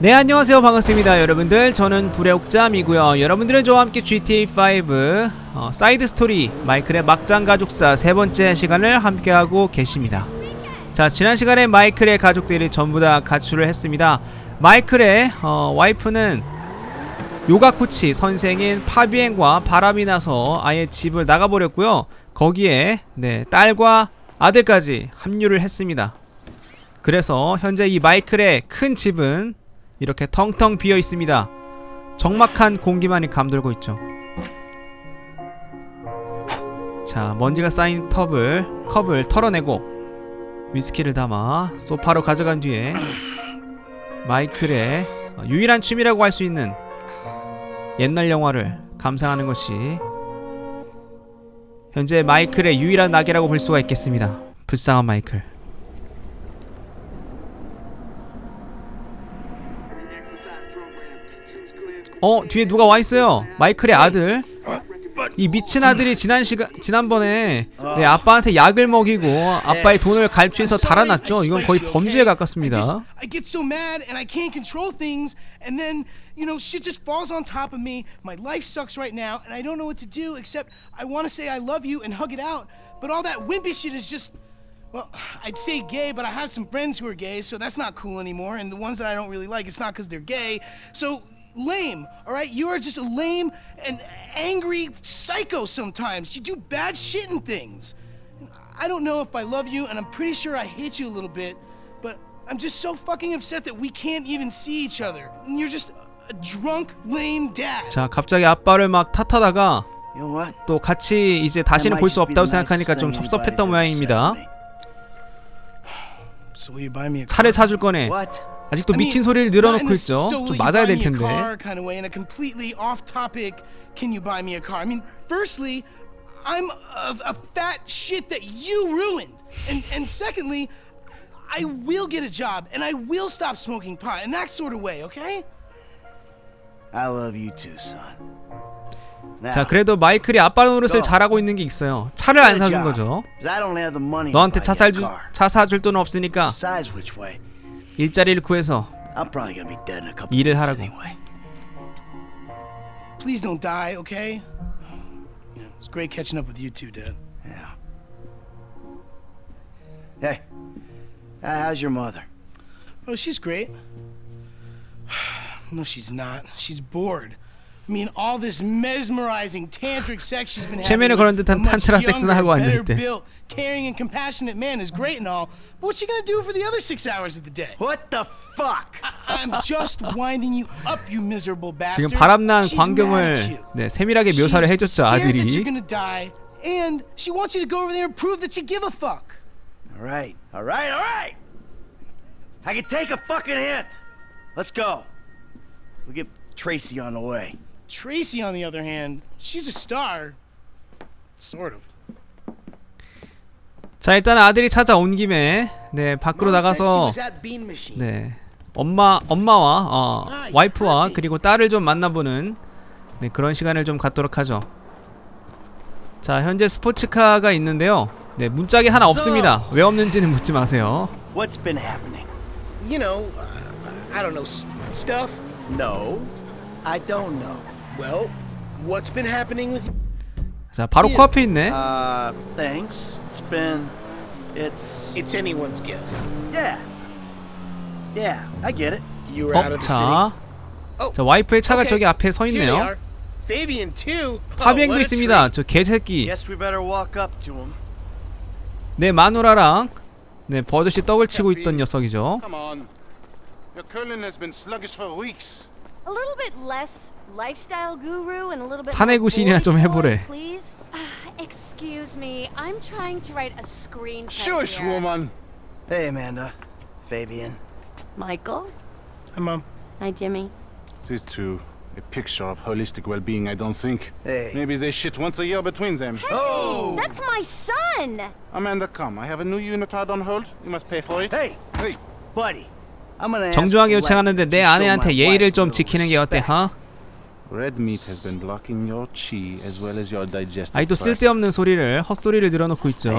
네 안녕하세요. 반갑습니다. 여러분들 저는 불의 옥잠이고요. 여러분들은 저와 함께 GTA5 어, 사이드 스토리 마이클의 막장 가족사 세 번째 시간을 함께하고 계십니다. 자 지난 시간에 마이클의 가족들이 전부 다 가출을 했습니다. 마이클의 어, 와이프는 요가 코치 선생인 파비엔과 바람이 나서 아예 집을 나가버렸고요. 거기에 네 딸과 아들까지 합류를 했습니다. 그래서 현재 이 마이클의 큰 집은 이렇게 텅텅 비어 있습니다. 적막한 공기만이 감돌고 있죠. 자, 먼지가 쌓인 컵을 컵을 털어내고 위스키를 담아 소파로 가져간 뒤에 마이클의 유일한 취미라고 할 수 있는 옛날 영화를 감상하는 것이 현재 마이클의 유일한 낙이라고 볼 수가 있겠습니다. 불쌍한 마이클. 어 뒤에 누가 와 있어요. 마이클의 아들. 이 미친 아들이 지난 시간 지난번에 네, 아빠한테 약을 먹이고 아빠의 돈을 갈취해서 달아났죠. 이건 거의 범죄에 가깝습니다. you know shit just falls on top of me. My life sucks right now and I don't know what to do except I want to say I love you and hug it out. But all that wimpy shit is just well, I'd say gay, but I have some friends who are gay, so that's not cool anymore. And the ones that I don't really like, it's not because they're gay. So lame, all right? You are just a lame and angry psycho sometimes. You do bad shit and things. I don't know if I love you, and I'm pretty sure I hate you a little bit, but I'm just so fucking upset that we can't even see each other. And you're just a drunk, lame dad. 자 갑자기 아빠를 막 탓하다가 You know what? 또 같이 이제 다시는 볼 수 없다고 생각하니까 좀 섭섭했던 모양입니다. So will you buy me a 차를 car? 사줄 거네. What? 아직도 미친 소리를 늘어놓고 있죠. 좀 you 맞아야 buy 될 me a 텐데. car kind of way, in a completely off-topic, can you buy me a car? I mean, firstly, I'm a, a fat shit that you ruined, and and secondly, I will get a job and I will stop smoking pot in that sort of way, okay? I love you too, son. Now, 자 그래도 마이클이 아빠 노릇을 너. 잘하고 있는 게 있어요. 차를 안 사준 거죠. 너한테 차 사줄. 차 사줄 돈 없으니까 Besides which way, 일자리를 구해서 I'm probably gonna be dead in a couple 일을 months 하라고. anyway. Please don't die, okay? Yeah, it's great catching up with you two, Dad. Yeah. Hey, uh, how's your mother? Oh, she's great. No, she's not. She's bored. I mean, all this mesmerizing tantric sex she's been having. 최면에 with 걸은 듯한 a much 탄트라 섹스나 하고 younger, 앉아있대. better built, caring and compassionate man is great and all. But what's she gonna do for the other six hours of the day? What the fuck? I'm just winding you up, you miserable bastard. 지금 바람난 She's mad 광경을 at you. 네, 세밀하게 She's 묘사를 해줬죠 scared that 아들이. you're gonna die, and she wants you to go over there and prove that you give a fuck. All right, all right, all right. I can take a fucking hint. Let's go. We'll get Tracy on the way. Tracy, on the other hand, she's a star. Sort of. 자 일단 아들이 찾아온 김에 네 밖으로 나가서 네 엄마 엄마와 어, 와이프와 그리고 딸을 좀 만나보는 네, 그런 시간을 좀 갖도록 하죠. 자 현재 스포츠카가 있는데요. 네 문짝이 하나 없습니다. 왜 없는지는 묻지 마세요. What's been happening? you know, uh, I don't know, stuff. No, I don't know. Well, what's been happening with 자 바로 코앞에 있네. Uh, thanks. It's been. It's. It's anyone's guess. Yeah. Yeah, I get it. You were out 어, of the 자, Oh, 자 와이프의 차가 okay. 저기 앞에 서 city. Here they 있네요. are. Fabian too. Oh, 파비행도 what a 있습니다. treat. 저 개새끼. Guess we better walk up to him. 네 마누라랑 네 버젓이 떡을 치고 있던 녀석이죠. Come on. Your curling has been sluggish for weeks. A little bit less lifestyle guru and a little bit 사내 more 구실이나 좀 boy 해보래. toy, please. Excuse me, I'm trying to write a screenplay. Shush, here. woman. Hey, Amanda. Fabian. Michael. Hi, Mom. Hi, Jimmy. These two, a picture of holistic well-being, I don't think. Hey. Maybe they shit once a year between them. Oh! That's my son. Amanda, come. I have a new unitard on hold. You must pay for it. Hey, Hey. buddy. I'm gonna ask 정중하게 요청하는데 내 아내한테 예의를 좀 지키는 게 어때, respect. 하? Red meat has been blocking your chi as well as your digestive 아이 또 tract. 쓸데없는 소리를 헛소리를 늘어놓고 있죠.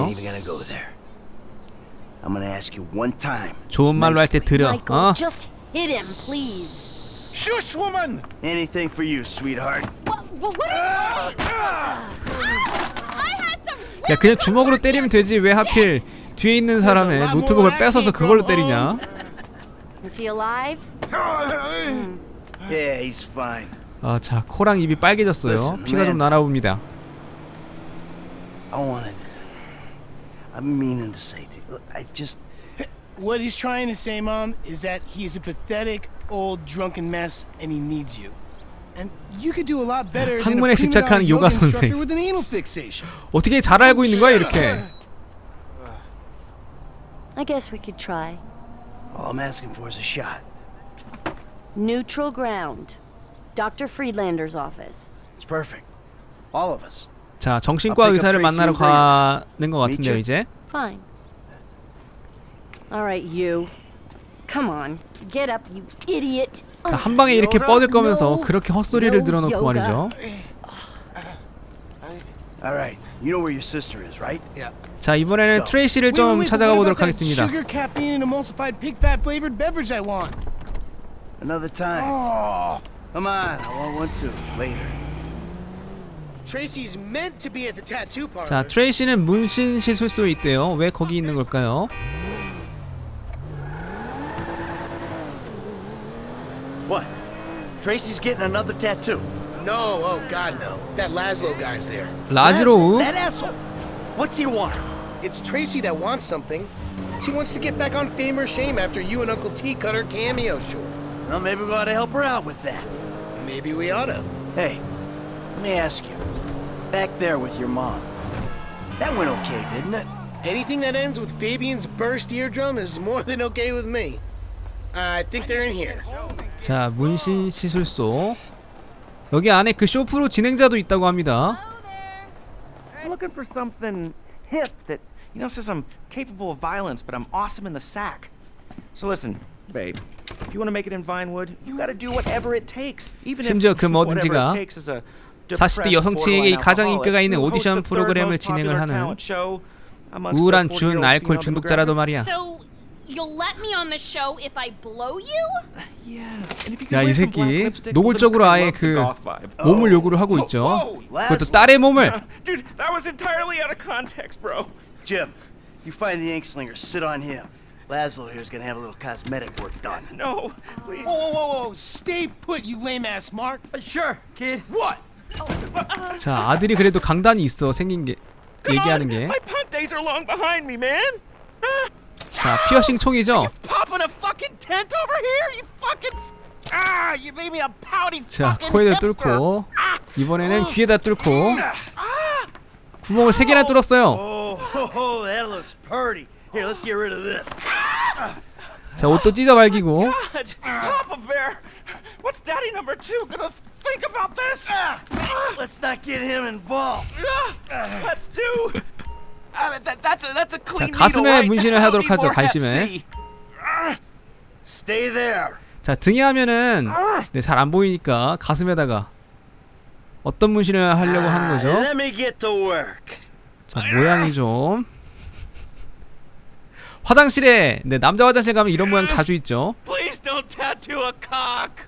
좋은 말로 할 때. 들어. 어? just Hit him, please. Shush, woman! Anything for you, sweetheart. What, what, what are you I had some 야 그냥 주먹으로 때리면 되지 왜 하필 뒤에 있는 사람의 노트북을 뺏어서 그걸로 때리냐? Is he alive? Yeah, he's fine. 아 자 코랑 입이 빨개졌어요. Listen, 피가 좀 man. 나나봅니다. I wanted. I'm meaning to say to you, look, I just. What he's trying to say, Mom, is that he's a pathetic, old, drunken mess, and he needs you. And you could do a lot better than a 학문에 prima 집착하는 donna 요가 yoga instructor 선생. with an anal fixation. 어떻게 잘 알고 있는 거야 이렇게? I guess we could try. All I'm asking for is a shot. Neutral ground. Dr. Friedlander's office. It's perfect. All of us. 자 정신과 의사를 만나러. 가는 것 같은데요. 이제. Fine. All right, you. Come on. Get up, you idiot. 자 한 방에 이렇게? 뻗을 거면서 No. 그렇게 헛소리를 No 들어놓고. 말이죠. All right. You know where your sister is, right? Yeah. 자 이번에는. 트레이시를 좀 wait, wait, but 찾아가 보도록 하겠습니다. Sugar, caffeine, and emulsified pig fat flavored beverage I want. Another time. Oh, Come on. I want one too. Later. Tracy's meant to be at the tattoo parlor. 자 트레이시는 문신 시술소에 있대요. 왜 거기 있는 걸까요? What? Tracy's getting another tattoo. No, oh God, no. That Laszlo guy's there. 라즈로우 That asshole. What's he want? It's Tracy that wants something. She wants to get back on fame or shame after you and Uncle T cut her cameo short. Well, maybe we ought to help her out with that. Maybe we oughta. Hey, let me ask you. Back there with your mom. That went okay, didn't it? Anything that ends with Fabian's burst eardrum is more than okay with me. I think they're in here. 자 문신 시술소 여기 안에 그 쇼프로 진행자도 있다고 합니다. I'm looking for something hip that, you know, says I'm capable of violence, but I'm awesome in the sack. So listen, babe, if you want to make it in Vinewood, you got to do whatever it takes. Even if 심지어 그 whatever 뭐든지가 it takes is a 40대 depressed 여성층에게 borderline 가장 alcoholic 인기가 있는 who hosts 오디션 the third 프로그램을 most popular 진행을 하는 talent show amongst the 우울한 40-year-old 준 알코올 female 중독자라도 말이야. So, you'll let me on the show if I blow you? Yes. And if you 야, 이 could wear some black 새끼 lipstick, 노골적으로 little 아예 girl 그 love the goth vibe. 몸을 요구를 하고 있죠. 그것도 딸의 몸을. Dude, that was entirely out of context, bro. Jim, you find the Inkslinger, sit on him. Laszlo here's gonna have a little cosmetic work done. No, please. whoa, whoa, whoa, whoa! Stay put, you lame ass Mark. Sure, kid. What? 자 아들이 그래도 강단이 있어 생긴 게 Come 얘기하는 on, 게. My punk days are long behind me, man. Ah, 자 피어싱 총이죠. Ah, 자 hipster. 뚫고 이번에는 귀에다 뚫고 구멍을 세 개나 뚫었어요. Oh, oh. 자 옷도 찢어 갈기고 Ah. Ah, clean 가슴에? 문신을 하도록 하죠, 관심에. C. Stay there. 자 등에 하면은 네, 잘 안 보이니까 가슴에다가 어떤 문신을 하려고 하는 거죠? Let me get to work. 자 모양이 좀 화장실에 네 남자 화장실 가면 이런 모양 자주 있죠. Please don't tattoo a cock.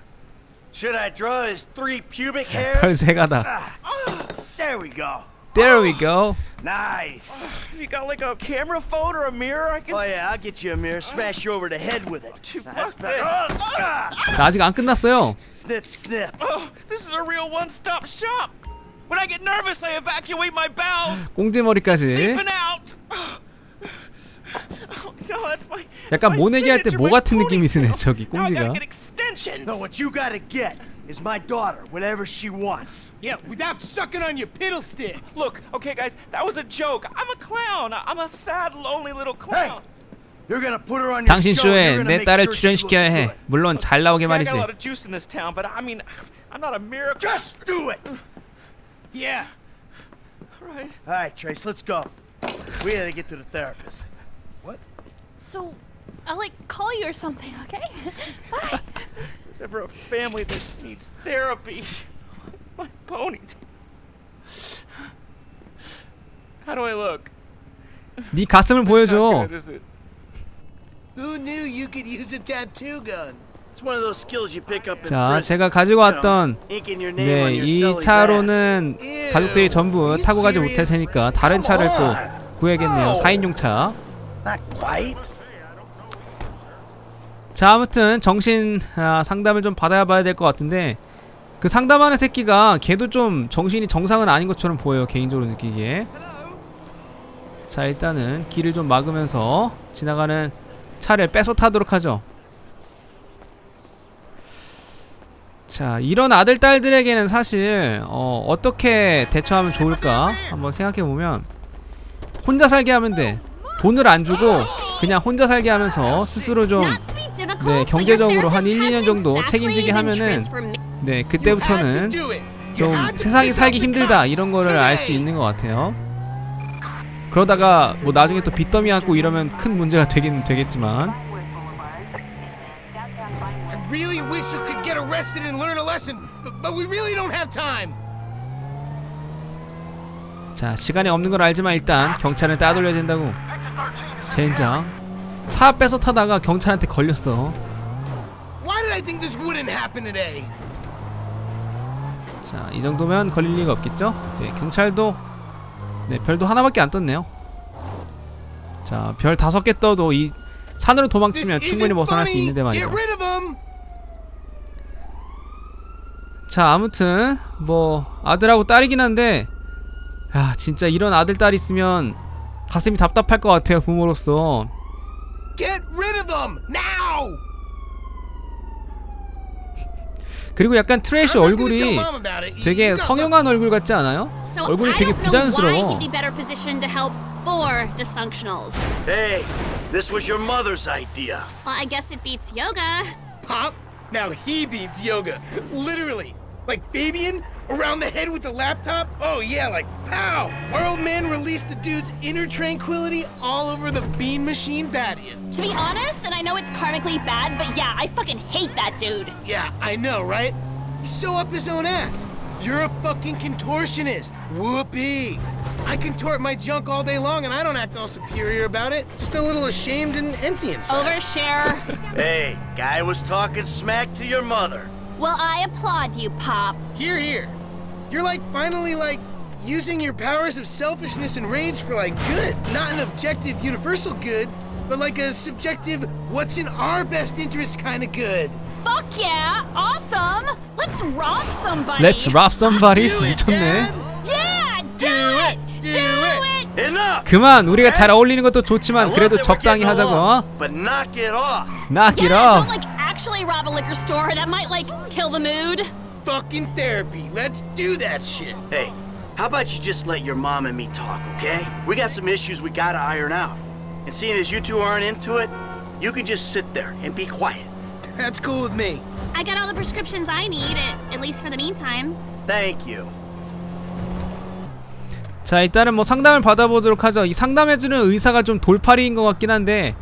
Should I draw his three pubic 별 hairs? 세 가닥. There we go. There we go. Nice. If you got like a camera phone or a mirror, I can. Oh yeah, I'll get you a mirror. Smash you over the head with it. Dude, That's fuck better. this. Ah, 자 아직 안 끝났어요. snip, snip. Oh, this is a real one-stop shop. When I get nervous, I evacuate my bowels, 꽁지머리까지. seeping out. Oh, no, that's my. 약간 my 모내기 할 때 signature, 모 my 같은 느낌이 드네 ponytail. 저기 Now I gotta 꽁지가. get extensions. No, what you gotta get is my daughter, whatever she wants. Yeah, without sucking on your piddle stick. Look, okay, guys, that was a joke. I'm a clown. I'm a sad, lonely little clown. You're gonna put her on your 당신 show. 쇼에 and You're gonna 내 make 딸을 sure she looks 출연시켜야 해. good. 물론 잘 나오게 Yeah, I 말이지. got a lot of juice in this town, but I mean, I'm not a miracle. Just do it. Yeah. right. All right, Trace, let's go. We gotta get to the therapist. So, I'll like call you or something, okay? Bye. There's ever a family that needs therapy. My ponytail. How do I look? 네 가슴을 보여줘. good, is it? Who knew you could use a tattoo gun? It's one of those skills you pick up in 자, prison. 제가 가지고 왔던 inking your name on 네, your 이 celly's 차로는 Ew. 가족들이 전부 타고 가지 못할? 테니까 다른 차를 또. 구해야겠네요. No. 4인용 차. ass. Not quite. 자, 아무튼 정신 아, 상담을 좀 받아야 봐야 될 것 같은데 그 상담하는 새끼가 걔도 좀 정신이 정상은 아닌 것처럼 보여요. 개인적으로 느끼기에. 자, 일단은 길을 좀 막으면서 지나가는 차를 뺏어 타도록 하죠. 자, 이런 아들 딸들에게는 사실 어, 어떻게 대처하면 좋을까 한번 생각해 보면 혼자 살게 하면 돼. 돈을 안 주고 그냥 혼자 살게 하면서 스스로 좀 네, 경제적으로 한 1, 2년 정도 책임지게 하면은 네, 그때부터는 좀 세상이 살기 힘들다 이런 거를 알 수. 있는 것 같아요. 그러다가 뭐 나중에 또 빚더미 갖고 이러면 큰 문제가 되긴 되겠지만 I really wish you could get arrested and learn a lesson, but, but we really don't have time. 자 시간이 없는 걸 알지만 일단 경찰은 따돌려야 된다고 젠장 차 뺏어 타다가 경찰한테 걸렸어? 자 이 정도면 걸릴 리가 없겠죠 네 경찰도 네 별도 하나밖에 안 떴네요 자 별 다섯 개 떠도 이 산으로 도망치면 충분히 벗어날 수. 있는데 말이죠. 자 아무튼 뭐 아들하고 딸이긴 한데 야 진짜 이런 아들 딸 있으면 가슴이 답답할 것 같아요 부모로서 Get rid of them now. 그리고 약간 gonna 얼굴이 tell mom about it. You- 되게 성형한 얼굴 같지 않아요? So 얼굴이 I 되게 부자연스러워 he'd be better positioned to help four dysfunctionals. Hey, this was your mother's idea. Well, I guess it beats yoga. Pop, now he beats yoga. Literally. Like Fabian, around the head with the laptop? Oh yeah, like pow! Our old man released the dude's inner tranquility all over the bean machine patio. To be honest, and I know it's karmically bad, but yeah, I fucking hate that dude. Yeah, I know, right? He's so up his own ass. You're a fucking contortionist. Whoopee. I contort my junk all day long and I don't act all superior about it. Just a little ashamed and empty inside. Overshare. Hey, guy was talking smack to your mother. well, I applaud you, Pop. Here, here. You're like finally like using your powers of selfishness and rage for like good, not an objective universal good, but like a subjective what's in our best interest kind of good. Fuck yeah! Awesome! Let's rob somebody! Let's rob somebody Do it, 미쳤네 Dad. Yeah! Do, Do it! it, Do, do it! it. Enough! 그만 우리가 잘 어울리는 것도 I 좋지만 love 그래도 that we're 적당히 getting 하자고 along, 어? But knock it off. knock it Yeah, off don't like actually rob a liquor store. That might like kill the mood. Fucking therapy. Let's do that shit. Hey, how about you just let your mom and me talk, okay? We got some issues we gotta iron out. And seeing as you two aren't into it, you can just sit there and be quiet. That's cool with me. I got all the prescriptions I need, at, at least for the meantime. Thank you. 자 일단은 뭐 상담을 받아보도록 하죠 이 상담해주는 의사가 좀 돌팔이인 것 같긴 한데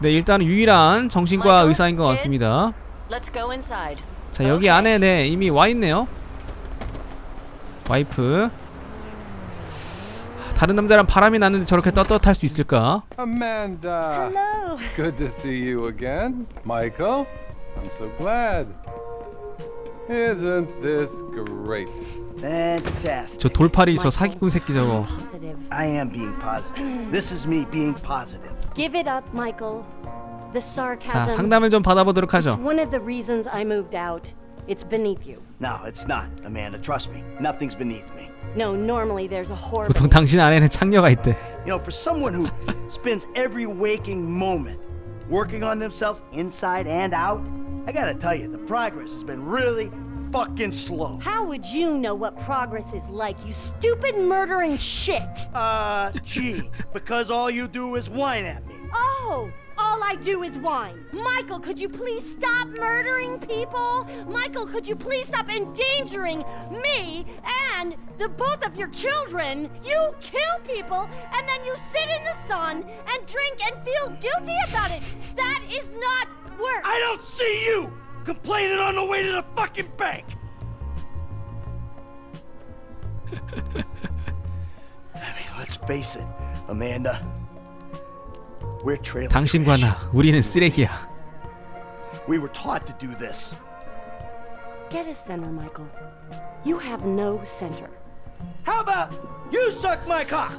네 일단은 유일한 정신과 Michael, 의사인 것? 같습니다 Let's go inside. 자 여기 Okay. 안에 네 이미 와있네요 와이프 다른 남자랑 바람이 났는데 저렇게 떳떳할 수 있을까 Amanda! Hello. Good to see you again. Michael, I'm so glad. Isn't this great? Fantastic. 저 돌팔이 저 사기꾼 새끼 저거 Positive. I am being positive. This is me being positive. Give it up, Michael. The 자 sarcasm. 상담을 좀 받아보도록 It's 하죠 one of the reasons I moved out. It's beneath you. No, it's not, Amanda. Trust me. Nothing's beneath me. No, normally there's a horror. 보통 당신 안에는 창녀가 있대 You know, for someone who spends every waking moment working on themselves inside and out, I gotta tell you, the progress has been really fucking slow. How would you know what progress is like, you stupid murdering shit? Uh, gee, because all you do is whine at me. Oh, all I do is whine. Michael, could you please stop murdering people? Michael, could you please stop endangering me and the both of your children? You kill people and then you sit in the sun and drink and feel guilty about it. That is not work. I don't see you complaining on the way to the fucking bank. I mean, let's face it, Amanda. We're trailing. 당신과 trash. 나 우리는 쓰레기야 We were taught to do this. Get a center, Michael. You have no center. How about you suck my cock?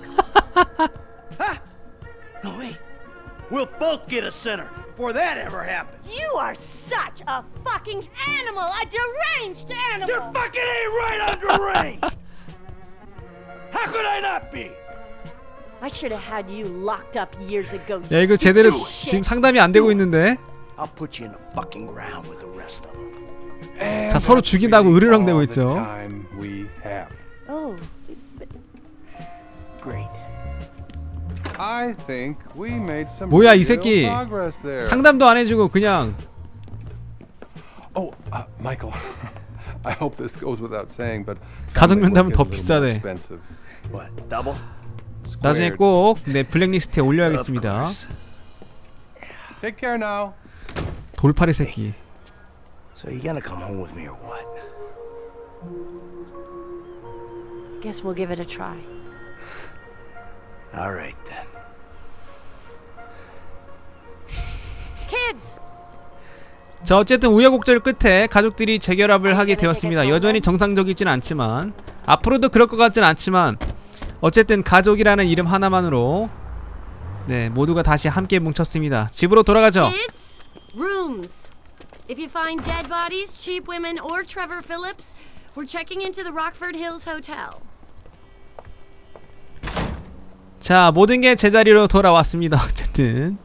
huh? No, wait. We'll both get a center Before that ever happens. You are such a fucking animal, a deranged animal. You fucking ain't right on deranged. How could I not be? I should have had you locked up years ago. 야 이거 제대로 지금. 상담이 안 되고 있는데 I'll put you in the fucking ground with the rest of them. 자 서로 죽인다고 으르렁대고 있죠 the time we have. Oh, Great. 뭐야, 이 새끼. progress there. 상담도 안 해주고 그냥 Oh, uh, Michael. I hope this goes without saying, but 가족 면담은 더? Double? 나중에. 꼭 내 블랙리스트에 올려야겠습니다 course. Take care now. 돌팔이 새끼 So you gonna come home with me or what? guess we'll give it a try. All right then. Kids, 자 어쨌든 우여곡절 끝에 가족들이 재결합을 하게 되었습니다 여전히 정상적이진 않지만 앞으로도 그럴 것 같진 않지만 어쨌든 가족이라는 이름 하나만으로 네 모두가 다시 함께 뭉쳤습니다 집으로 돌아가죠 kids, rooms. If you find dead bodies, cheap women, or Trevor Phillips, we're checking into the Rockford Hills Hotel. 자 모든 게 제자리로 돌아왔습니다. 어쨌든